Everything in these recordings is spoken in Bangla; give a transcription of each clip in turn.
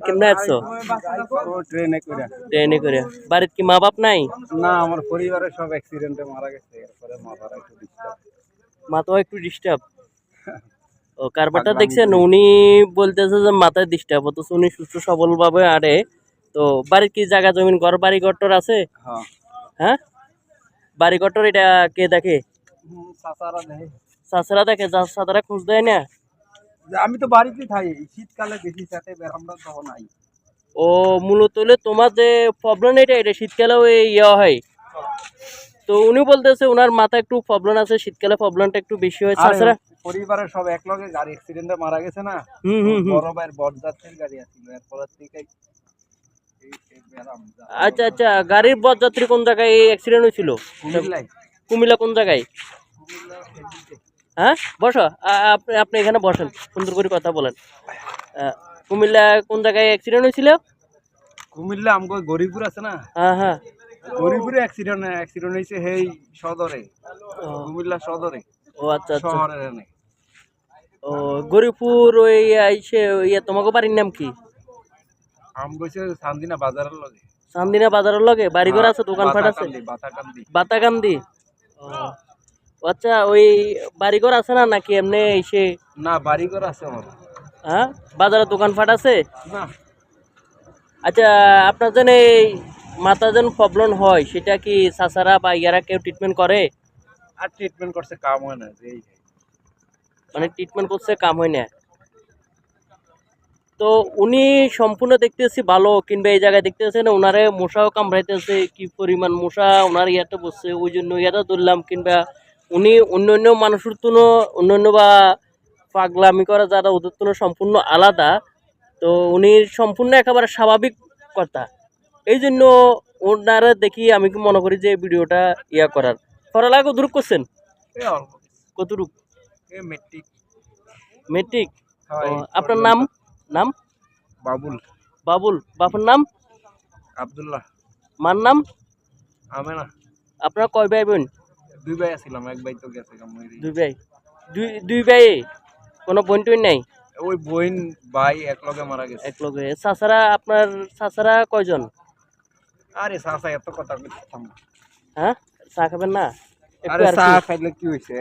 কেমনে আছো? ট্রেনে করে। ট্রেনে করে বাড়ির কি মা বাপ নাই? না আমার পরিবারের সব অ্যাক্সিডেন্টে মারা গেছে এরপরে মাথাটা একটু ডিস্টার্ব মা তো একটু ডিস্টার্ব ও কারবারটা দেখছেন? উনি বলতেছে যে মাথায় ডিস্টার্ব অথচ উনি সুস্থ সবল ভাবে আরে তো বাড়ির কি জায়গা জমিন ঘর বাড়ি ঘরটর আছে? হ্যাঁ। হ্যাঁ? বাড়ি ঘরটর এটা কে দেখে? চাষারা দেখে। চাষারা খোঁজ দেয় না? আমি তো বাড়িতে থাকি শীতকালে বেশি সাথে বেরামটা তখন নাই। ও মূলত তোমার যে প্রবলেম এটা এটা শীতকালেও ইয়ে হয়। তো উনি বলতেছে ওনার মাথায় একটু প্রবলেম আছে শীতকালে প্রবলেমটা একটু বেশি হয়। আরে, পরিবারের সব একলগে গাড়ি অ্যাক্সিডেন্টে মারা গেছে না? হুম হুম হুম। বড় ভাইয়ের বরযাত্রীর গাড়ি আছিল থেকে আচ্ছা আচ্ছা গাড়ির বরযাত্রী কোন জায়গায় অ্যাক্সিডেন্ট হয়েছিল? কুমিল্লা কোন জায়গায়। হ্যাঁ? বসো। আপনি আপনি এখানে বসেন। সুন্দর করে কথা বলেন। কুমিল্লা কোন জায়গায় অ্যাক্সিডেন্ট হয়েছিল? কুমিল্লা আমগো গরিবপুর আছে না? হ্যাঁ হ্যাঁ। গরিবপুরে অ্যাক্সিডেন্ট অ্যাক্সিডেন্ট হয়েছে সেই সদরে। কুমিল্লা সদরে। ও আচ্ছা আচ্ছা। শহরের এনে ও গরিপুর ওই আইসে ইয়ে তোমাকে বাড়ির নাম কি? আম গেছে সান্দিনা বাজারের লগে। চান্দিনা বাজারের লগে? বাড়িঘর আছে দোকান দোকানপাট আছে? বাতাকান্দি। বাতাকান্দি? ও। আচ্ছা ওই বাড়িঘর আছে না নাকি এমনি এসে? না বাড়ি ঘর আছে আমার। হ্যাঁ? বাজারে দোকানপাট আছে? না। আচ্ছা আপনার যেন এই মাথা যেন প্রবলেম হয় সেটা কি চাচারা বা ইয়ারা কেউ ট্রিটমেন্ট করে? আর ট্রিটমেন্ট করছে কাম হয় না মানে ট্রিটমেন্ট করছে কাম হয় না। তো উনি সম্পূর্ণ দেখতেছি ভালো কিংবা এই জায়গায় দেখতেছে না ওনারে মশাও কামড়াইতেছে কি পরিমাণ মশা ওনার ইয়াতে বসছে ওই জন্য ইয়াটা ধরলাম কিংবা উনি অন্য অন্য মানুষের তুনো অন্য অন্য বা পাগলামি করা যারা ওদের তুনো সম্পূর্ণ আলাদা তো উনি সম্পূর্ণ একেবারে স্বাভাবিক কথা। এই জন্য ওনারা দেখি আমি কি মনে করি যে ভিডিওটা ইয়া করার। করার কতটুক করছেন? কতটুক? মেট্রিক। মেট্রিক? আপনার নাম? নাম? বাবুল। বাবুল। বাপুর নাম? আব্দুল্লাহ। মার নাম? আমি না আপনার কয় ভাই বোন? দুই ভাই আছিলাম এক ভাই তো গেছে দুই ভাই? দুই দুই ভাই? কোনো বোন টুন নাই? ওই বোন ভাই এক লগে মারা গেছে। এক লগে চাচারা আপনার চাচারা কয়জন? আরে চাচা এত কথা হ্যাঁ? চা খাবেন না? আরে চা কি? খাইলে কি হইছে?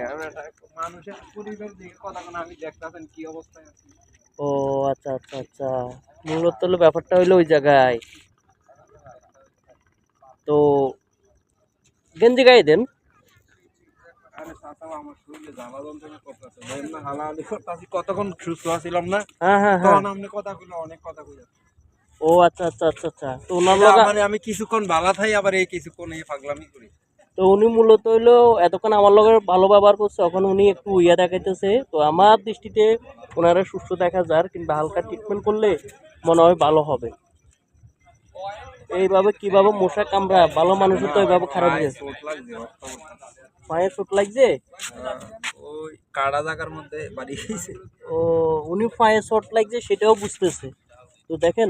মানুষের পরিবেশ দেখে কথা কোন আমি দেখতাছেন কি অবস্থায় আছে। ও আচ্ছা আচ্ছা আচ্ছা। মূলত হলো ব্যাপারটা হইল ওই জায়গায়। তো গেঞ্জি গায়ে দেন। আমার শরীরে জ্বালা যন্ত্রণা করতেছে দেন না হালাহালি করতেছি কতক্ষণ সুস্থ না হ্যাঁ হ্যাঁ হ্যাঁ। তখন আপনি কথা কইলে অনেক কথা কইলেন। ও আচ্ছা আচ্ছা আচ্ছা আচ্ছা। তো ওনার লগা মানে আমি কিছুক্ষণ থাই আবার এই কিছুক্ষণ এই পাগলামি করি। তো উনি মূলত হইল এতক্ষণ আমার লগে ভালো ব্যবহার করছে এখন উনি একটু ইয়া দেখাইতেছে। তো আমার দৃষ্টিতে ওনারা সুস্থ দেখা যার কিংবা হালকা ট্রিটমেন্ট করলে মনে হয় ভালো হবে। এইভাবে কীভাবে মশা কামড়া ভালো মানুষের তো এইভাবে খারাপ পায়ে হয়ে চোট লাগছে? ওই কাড়া জায়গার মধ্যে বাড়ি গেছে। ও উনি পায়ে চোট লাগছে সেটাও বুঝতেছে। তো দেখেন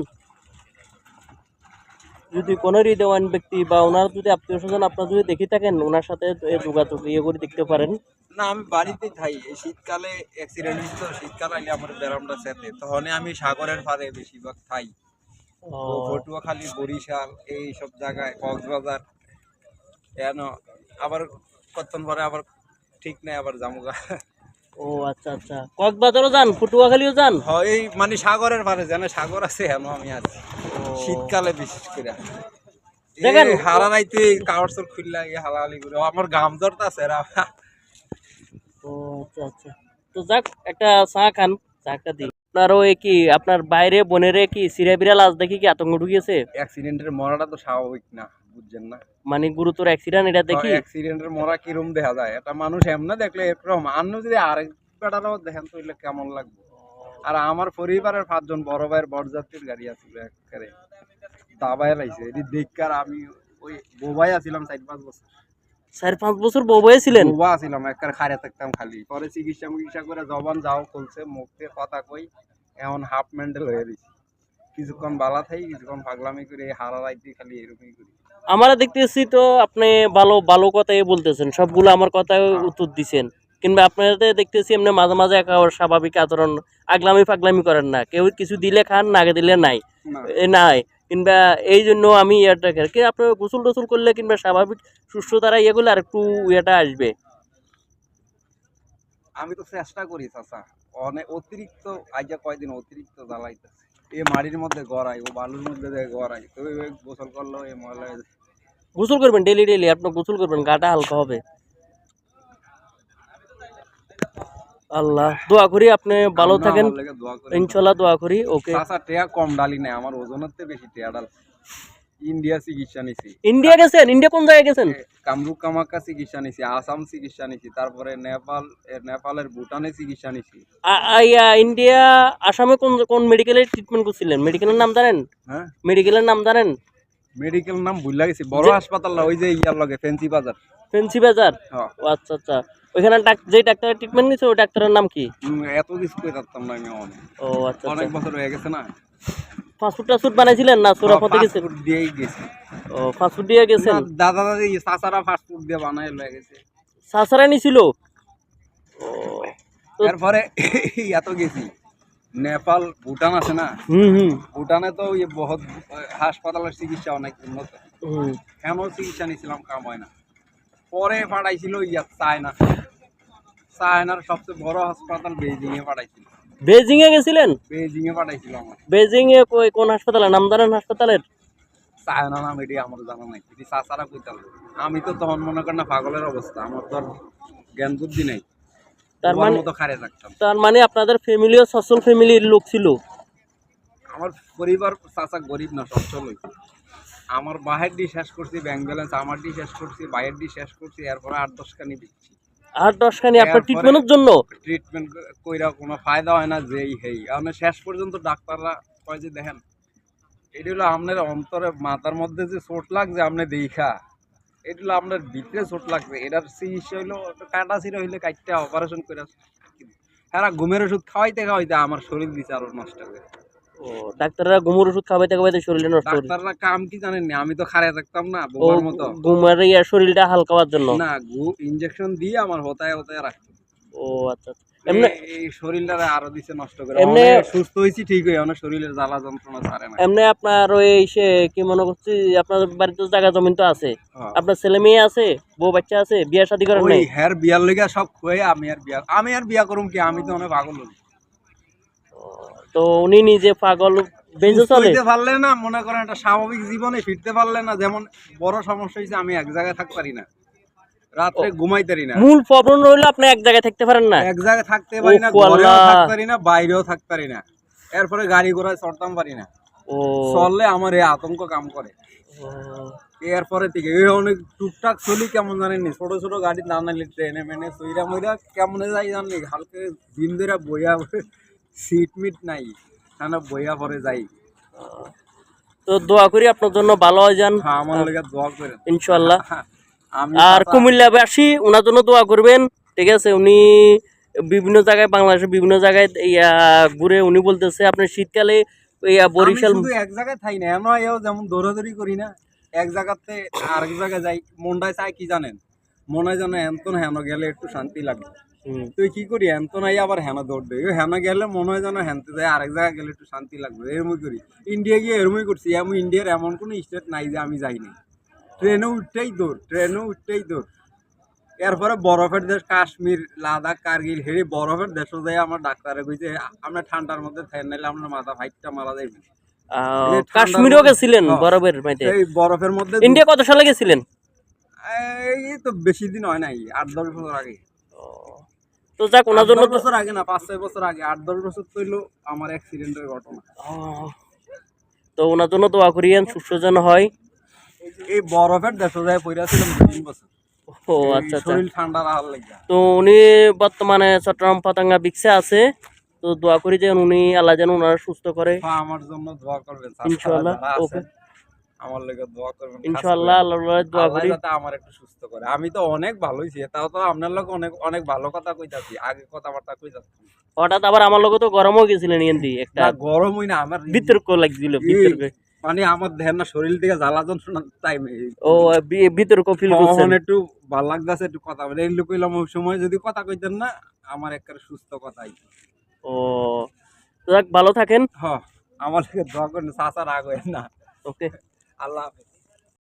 যদি কোনো হৃদয়বান ব্যক্তি বা ওনার যদি আত্মীয় স্বজন আপনার যদি দেখে থাকেন ওনার সাথে যোগাযোগ ইয়ে করে দেখতে পারেন। না আমি বাড়িতেই থাই শীতকালে অ্যাক্সিডেন্ট হয়েছে শীতকাল আইলে আমার ব্যারামটা সেতে। তখন আমি সাগরের পাড়ে বেশিরভাগ থাই। পটুয়াখালী বরিশাল এই সব জায়গায় কক্সবাজার কেন? আবার কতক্ষণ পরে আবার ঠিক নাই আবার জামুগা ও আচ্ছা আচ্ছা। কক্সবাজারও যান পটুয়াখালীও যান? হয় মানে সাগরের পারে জানে সাগর আছে হেন আমি আছি। শীতকালে বিশেষ করে। দেখেন। হারা রাইতে কাগজ তোর খুললা এই হালাহালি করে। আমার গাম জ্বরটা আছে রা ও আচ্ছা আচ্ছা। তো যাক একটা চা খান চাটা দিই আপনার ওই কি আপনার বাইরে বোনেরে কি সিরা বিড়াল আজ দেখি কি আতঙ্ক ঢুকিয়েছে? অ্যাক্সিডেন্টের মরাটা তো স্বাভাবিক না। বুঝছেন না? মানে গুরুতর অ্যাক্সিডেন্ট এটা দেখি? অ্যাক্সিডেন্টের মরা কিরম দেখা যায়? একটা মানুষ এমনি দেখলে এরকম যদি আরেক বেটারাও দেখেন তো কেমন লাগবে? আর আমার পরিবারের পাঁচজন বড় ভাইয়ের বরযাত্রীর গাড়ি আছিল একেবারে। দাবায় লাইছে। এটি দেখকার আমি ওই বোবাই আছিলাম চার পাঁচ বছর। চার পাঁচ বছর বউ ছিলেন? বোবা একবার খারে থাকতাম খালি। পরে চিকিৎসা মিকিৎসা করে জবান যাও খুলছে মুখে কথা কই এখন হাফ মেন্টাল হয়ে গেছি কিছুক্ষণ বালা থাই কিছুক্ষণ পাগলামি করে হারা রাইতে খালি এরকমই করি। আমরা দেখতেছি তো আপনি ভালো ভালো কথাই বলতেছেন। সবগুলো আমার কথায় উত্তর দিছেন। কিংবা আপনাদের দেখতেছি এমনি মাঝে মাঝে একেবারে স্বাভাবিক আচরণ আগলামি ফাগলামি করেন না। কেউ কিছু দিলে খান না দিলে নাই। নাই। কিংবা এই জন্য আমি ইয়েটা কি আপনার গোসল টোসল করলে কিংবা স্বাভাবিক সুস্থ দ্বারা ইয়ে করলে আর একটু ইয়েটা আসবে। আমি তো চেষ্টা করি চাচা। অনেক অতিরিক্ত আইজা কয়দিন অতিরিক্ত জ্বালাইতেছে। এই মাটির মধ্যে গড়াই ও বালুর মধ্যে গড়াই। তো গোসল করল এই ময়লা গোসল করবেন ডেলি ডেলি আপনি গোসল করবেন গাটা হালকা হবে। আল্লাহ দোয়া করি আপনি ভালো থাকেন। ইনশাল্লাহ দোয়া করি। ওকে। টেয়া কম ডালি নেই আমার ওজনের থেকে বেশি টেয়া ডাল। ইন্ডিয়া চিকিৎসা নিছি। ইন্ডিয়া গেছেন? ইন্ডিয়া কোন জায়গায় গেছেন? কামরূপ চিকিৎসা নিছি আসাম চিকিৎসা নিছি তারপরে নেপাল নেপালের ভুটানে চিকিৎসা নিছি। ইন্ডিয়া আসামে কোন কোন মেডিকেলের ট্রিটমেন্ট করছিলেন? মেডিকেলের নাম জানেন? হ্যাঁ? মেডিকেলের নাম জানেন? মেডিকেল নাম ভুলে বড় হাসপাতাল না, ওই যে ইয়ার লগে ফেন্সি বাজার। ফেন্সি বাজার? ও আচ্ছা আচ্ছা। ওইখানে যে ডাক্তারের ট্রিটমেন্ট নিচ্ছে ওই ডাক্তারের নাম কি? এত কিছু করে থাকতাম না আমি অনেক। ও আচ্ছা অনেক আচ্ছা বছর হয়ে গেছে না? ফাস্টফুড টাস্টফুড বানাইছিলেন না সোরাপথে গেছে ফাস্টফুড দিয়েই গেছি। ও ফাস্টফুড দিয়ে গেছেন? দাদা দাদি চাচারা ফাস্টফুড দিয়ে বানাই লয়ে গেছে। সাসারা নিছিল? ও তো- এরপরে এত গেছি। নেপাল ভুটান আছে না? হুম হুম। ভুটানে তো ওই বহুত হাসপাতালের চিকিৎসা অনেক উন্নত। কেন চিকিৎসা নিয়েছিলাম কাম হয় না। পরে পাঠাইছিল ইয়া চায়না। চায়নার সবচেয়ে বড় হাসপাতাল বেজিং এ পাঠাইছিল। বেজিং এ গেছিলেন? বেজিং এ পাঠাইছিল আমার বেজিং এ কই- কোন হাসপাতালে? নাম জানেন হাসপাতালের? চায়না নাম এটি আমার জানা নাই। এটি চাচারা কইতাল। আমি তো তখন মনে করেন না পাগলের অবস্থা। আমার তো জ্ঞান বুদ্ধি নেই। তার মানে মতো খারে থাকতাম। তার মানে আপনাদের ফ্যামিলিও সচ্ছল ফ্যামিলির লোক ছিল? আমার পরিবার চাচা গরিব না সচ্ছল আমার বাহের ডি শেষ করছি ব্যাংক ব্যালেন্স আমার ডি শেষ করছি বাইরের ডি শেষ করছি এরপরে আট দশ খানি দিচ্ছি। আর দশখানি আপনার ট্রিটমেন্টের জন্য? ট্রিটমেন্ট কইরা কোনো ফায়দা হয় না যেই হেই। আপনি শেষ পর্যন্ত ডাক্তাররা কয় যে দেখেন এটি হলো আপনার অন্তরে মাথার মধ্যে যে চোট লাগছে আপনি দেখা। এটি হলো আপনার ভিতরে চোট লাগছে। এটার চিকিৎসা হইল কাটা ছিঁড়া হইলে কাটটা অপারেশন করে হ্যাঁ ঘুমের ওষুধ খাওয়াইতে খাওয়াইতে আমার শরীর বিচার নষ্ট করে ও ডাক্তাররা ঘুমোর ওষুধ খাওয়াইতে খাওয়াইতে শরীরে নষ্ট করে ডাক্তাররা কাম কি জানেন না? আমি তো খারে থাকতাম না বোমার মতো। ঘুমের ইয়া শরীরটা হালকা হওয়ার জন্য। না গু ইনজেকশন দিয়ে আমার হতায় হতায় রাখতো। ও আচ্ছা আচ্ছা। এমনি এই- এই শরীরটা আরও দিছে নষ্ট করে। এমনি- সুস্থ হয়েছি ঠিক হয়ে অনেক শরীরের জ্বালা যন্ত্রণা ছাড়ে না এমনি আপনার ওই সে কি মনে করছি আপনার বাড়িতে জায়গা জমিন তো আছে। হ্যাঁ। আপনার ছেলে মেয়ে আছে বউ বাচ্চা আছে বিয়া শাদী করেন ওই নাই? হ্যার বিয়ার লেগে সব খুয়ে আমি আর বিয়া আমি আর বিয়া করুম কি? আমি তো অনেক পাগল হই। তো উনি নিজে পাগল বেঁচে চলে? পারলে না মনে করেন একটা স্বাভাবিক জীবনে ফিরতে পারলে না যেমন বড় সমস্যা হয়েছে আমি এক জায়গায় থাকতে পারি না। রাত্রে ঘুমাইতে পারি না। মূল প্রবলেম রইল আপনি এক জায়গায় থাকতে পারেন না। এক জায়গায় থাকতে পারি না ঘরেও থাকতে পারি না বাইরেও থাকতে পারি না। এরপরে গাড়ি ঘোড়ায় চড়তাম পারি না। চললে আমার এই আতঙ্ক কাম করে। এরপরে থেকে এই অনেক টুকটাক চলি কেমন জানেননি? ছোট ছোট গাড়ি না নাইলে ট্রেনে মেনে সইরা মইরা কেমনে যাই জাননি হালকা দিন ধরে বইয়া সিট মিট নাই কেন বইয়া পরে যাই। তো দোয়া করি আপনার জন্য ভালো হয় যান। হ্যাঁ আমার লেগে দোয়া করে ইনশাল্লাহ আর কুমিল্লাবাসী ওনার জন্য দোয়া করবেন। ঠিক আছে উনি বিভিন্ন জায়গায় বাংলাদেশের বিভিন্ন জায়গায় ইয়া ঘুরে উনি বলতেছে আপনার শীতকালে ইয়া বরিশাল এক জায়গায় থাই না আমরা এও যেমন দৌড়াদৌড়ি করি না এক জায়গাতে আরেক জায়গায় যাই মনটায় চাই কি জানেন? মনে যেন এমতন হেন গেলে একটু শান্তি লাগে। তুই কি করি হেন নাই আবার হেন দৌড় দেয় হেন গেলে মনে হয় যেন হেনতে যায় আরেক জায়গায় গেলে একটু শান্তি লাগবে এরমই করি। ইন্ডিয়া গিয়ে এরমই করছি আমি ইন্ডিয়ার এমন কোনো স্টেট নাই যে আমি যাই যাইনি ট্রেনে উঠতেই দৌড় ট্রেনে উঠতেই দৌড়। এরপরে বরফের দেশ কাশ্মীর লাদাখ কার্গিল হেরি বরফের দেশও যাই আমার ডাক্তারে কইছে আমরা ঠান্ডার মধ্যে ফ্যান নাইলে আপনার মাথা ফাইটটা মারা যাইবে। কাশ্মীরেও গেছিলেন হ্যাঁ। বরফের মাইতে? এই বরফের মধ্যে ইন্ডিয়া কত সালে গেছিলেন? এই তো বেশি দিন হয় নাই আট দশ বছর আগে। তো যাক ওনার জন্য বছর আগে না পাঁচ ছয় বছর আগে আট দশ বছর তো হইল আমার অ্যাক্সিডেন্টের ঘটনা। তো ওনার জন্য দোয়া করিয়েন সুস্থ যেন হয়। এই বরফের দেশে যায় তিন বছর। ও আচ্ছা আচ্ছা। শরীর ঠান্ডা রাখার লাগে তো উনি বর্তমানে চট্টগ্রাম পাতাঙ্গা বিক্সে আছে। তো দোয়া করি যে উনি আল্লাহ যেন ওনারা সুস্থ করে। আমার জন্য দোয়া করবেন। ইনশাআল্লাহ, ওকে। আমার লেগে দোয়া করবেন ইনশাআল্লাহ করে। আল্লাহ দোয়া করি। যাতে আমার একটু সুস্থ করে। আমি তো অনেক ভালো হইছি তাও তো আপনার লোক অনেক অনেক ভালো কথা কইতাছি আগে কথাবার্তা কইতাছি। হঠাৎ আবার আমার লোক তো গরমও গেছিলেন এনদি একটা। গরম হই না আমার বিতর্ক লাগছিল বিতর্ক। মানে আমার দেহের না শরীর থেকে জ্বালা যন্ত্রণা টাইমে ও বিতর্ক ফিল করছেন। একটু ভালো লাগতেছে একটু কথা বলে। এই লোক কইলাম ওই সময় যদি কথা কইতেন না আমার একটা সুস্থ কথাই ও তো যাক, ভালো থাকেন। হ আমার দোয়া করেন চাচা রাগ হয় না। ওকে। আল্লাহ হাফেজ